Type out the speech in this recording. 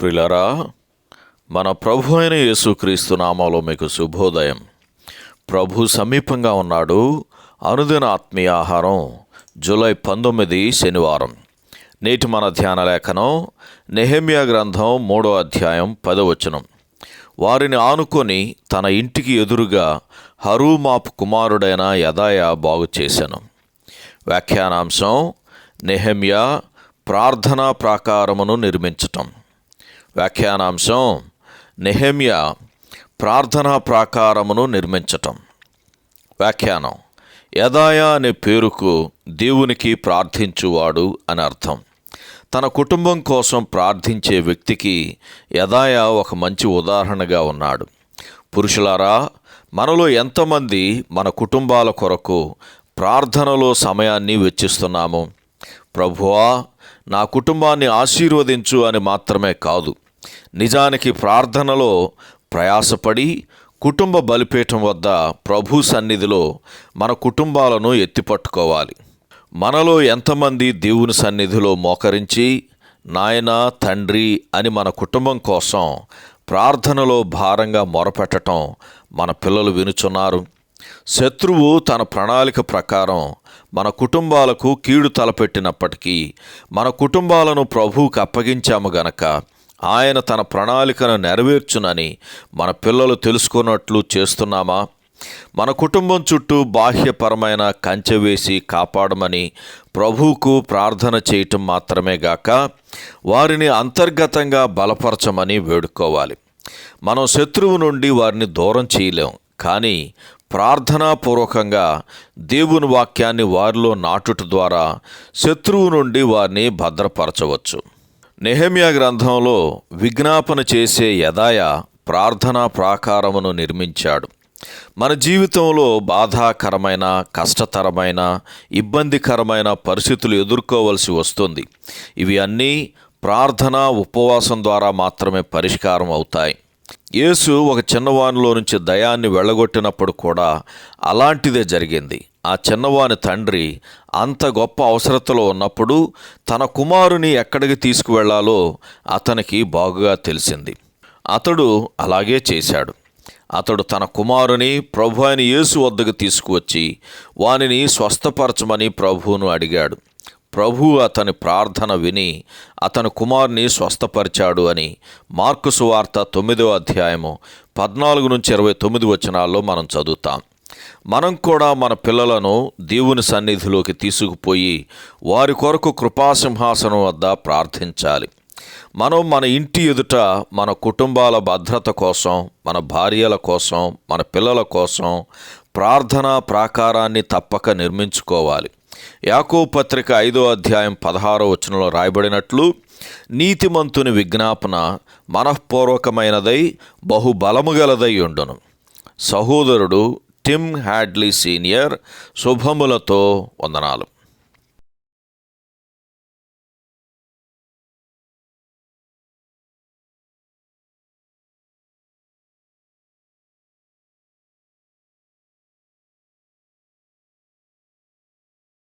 ప్రిలరా మన ప్రభు అయిన యేసుక్రీస్తు నామాలో మీకు శుభోదయం. ప్రభు సమీపంగా ఉన్నాడు. అనుదిన ఆత్మీయ ఆహారం జూలై పంతొమ్మిది శనివారం. నేటి మన ధ్యాన లేఖనం నెహమియా గ్రంథం మూడో అధ్యాయం పదవచనం వారిని ఆనుకొని తన ఇంటికి ఎదురుగా హరూమాపు కుమారుడైన యదాయ బాగు చేశాను. వ్యాఖ్యానాంశం నెహమియా ప్రార్థనా ప్రాకారమును నిర్మించటం. వ్యాఖ్యానాంశం నెహమ్య ప్రార్థనా ప్రాకారమును నిర్మించటం. వ్యాఖ్యానం. యదాయా అనే పేరుకు దేవునికి ప్రార్థించువాడు అని అర్థం. తన కుటుంబం కోసం ప్రార్థించే వ్యక్తికి యదాయా ఒక మంచి ఉదాహరణగా ఉన్నాడు. పురుషులారా మనలో ఎంతమంది మన కుటుంబాల కొరకు ప్రార్థనలో సమయాన్ని వెచ్చిస్తున్నాము? ప్రభువా నా కుటుంబాన్ని ఆశీర్వదించు అని మాత్రమే కాదు. నిజానికి ప్రార్థనలో ప్రయాసపడి కుటుంబ బలిపీఠం వద్ద ప్రభు సన్నిధిలో మన కుటుంబాలను ఎత్తిపట్టుకోవాలి. మనలో ఎంతమంది దేవుని సన్నిధిలో మోకరించి నాయన తండ్రి అని మన కుటుంబం కోసం ప్రార్థనలో భారంగా మొరపెట్టటం మన పిల్లలు వినుచున్నారు. శత్రువు తన ప్రణాళిక ప్రకారం మన కుటుంబాలకు కీడు తలపెట్టినప్పటికీ మన కుటుంబాలను ప్రభువుకు అప్పగించాము గనక ఆయన తన ప్రణాళికను నెరవేర్చునని మన పిల్లలు తెలుసుకున్నట్లు చేస్తున్నామా? మన కుటుంబం చుట్టూ బాహ్యపరమైన కంచె వేసి కాపాడమని ప్రభువుకు ప్రార్థన చేయటం మాత్రమే గాక వారిని అంతర్గతంగా బలపరచమని వేడుకోవాలి. మనం శత్రువు నుండి వారిని దూరం చేయలేం కానీ ప్రార్థనాపూర్వకంగా దేవుని వాక్యాన్ని వారిలో నాటుట ద్వారా శత్రువు నుండి వారిని భద్రపరచవచ్చు. నెహమియా గ్రంథంలో విజ్ఞాపన చేసే యదాయ ప్రార్థనా ప్రాకారమును నిర్మించాడు. మన జీవితంలో బాధాకరమైన కష్టతరమైన ఇబ్బందికరమైన పరిస్థితులు ఎదుర్కోవలసి వస్తుంది. ఇవి అన్నీ ప్రార్థన ఉపవాసం ద్వారా మాత్రమే పరిష్కారం అవుతాయి. యేసు ఒక చిన్నవానిలో నుంచి దయాన్ని వెళ్ళగొట్టినప్పుడు కూడా అలాంటిదే జరిగింది. ఆ చిన్నవాని తండ్రి అంత గొప్ప అవసరతలో ఉన్నప్పుడు తన కుమారుని ఎక్కడికి తీసుకువెళ్ళాలో అతనికి బాగుగా తెలిసింది. అతడు అలాగే చేశాడు. అతడు తన కుమారుని ప్రభు అయిన యేసు వద్దకు తీసుకువచ్చి వానిని స్వస్థపరచమని ప్రభువును అడిగాడు. ప్రభు అతని ప్రార్థన విని అతని కుమారుని స్వస్థపరిచాడు అని మార్కు సువార్త తొమ్మిదో అధ్యాయము పద్నాలుగు నుంచి ఇరవై తొమ్మిది వచనాల్లో మనం చదువుతాం. మనం కూడా మన పిల్లలను దేవుని సన్నిధిలోకి తీసుకుపోయి వారి కొరకు కృపాసింహాసనం వద్ద ప్రార్థించాలి. మనం మన ఇంటి ఎదుట మన కుటుంబాల భద్రత కోసం మన భార్యల కోసం మన పిల్లల కోసం ప్రార్థనా ప్రాకారాన్ని తప్పక నిర్మించుకోవాలి. యాకో పత్రిక ఐదో అధ్యాయం పదహారో వచనంలో రాయబడినట్లు నీతిమంతుని విజ్ఞాపన మనఃపూర్వకమైనదై బహుబలము గలదై ఉండును. సహోదరుడు టిమ్ హ్యాడ్లీ సీనియర్ శుభములతో వందనాలు.